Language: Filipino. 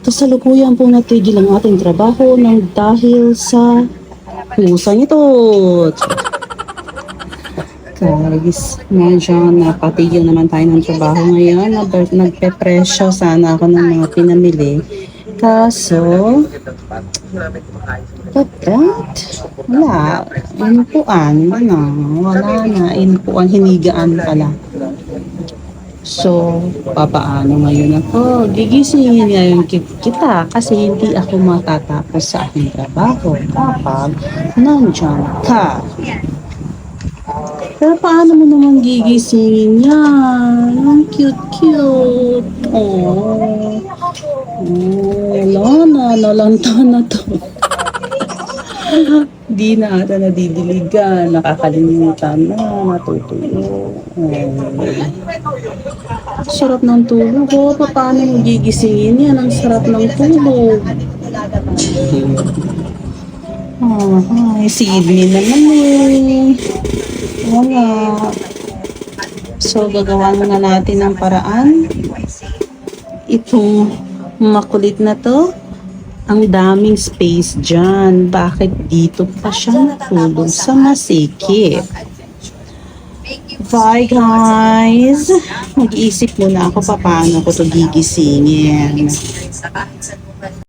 Kasalukuyan po natigil ang ating trabaho ng dahil sa husang ito. Guys, medyo napatigil naman tayo ng trabaho ngayon. Nag- Nagpe-presyo sana ako ng mga pinamili. Kaso, but that, wala. Inupuan, ano, wala na. Inupuan, hinigaan pala. So, papaano ngayon ako? Gigisingin ngayon ki- kita kasi hindi ako matatapos sa aking trabaho kapag nandyan ka. Pero paano mo naman gigisingin yan? Ang cute-cute. Oh. Oh, wala na. Nalanta na to. Di na ata nadidiligan. Nakakalimutan na. Natutuyo. Oh. Sarap ng tulog. Oh, paano mo gigisingin yan? Ang sarap ng tulog. Oh, ay, si Idlin naman eh. Wala. So, gagawa na natin ng paraan. Itong makulit na to, ang daming space dyan. Bakit dito pa siya natulog sa masikip? Bye guys! Mag-iisip muna ako pa paano ko to gigisingin.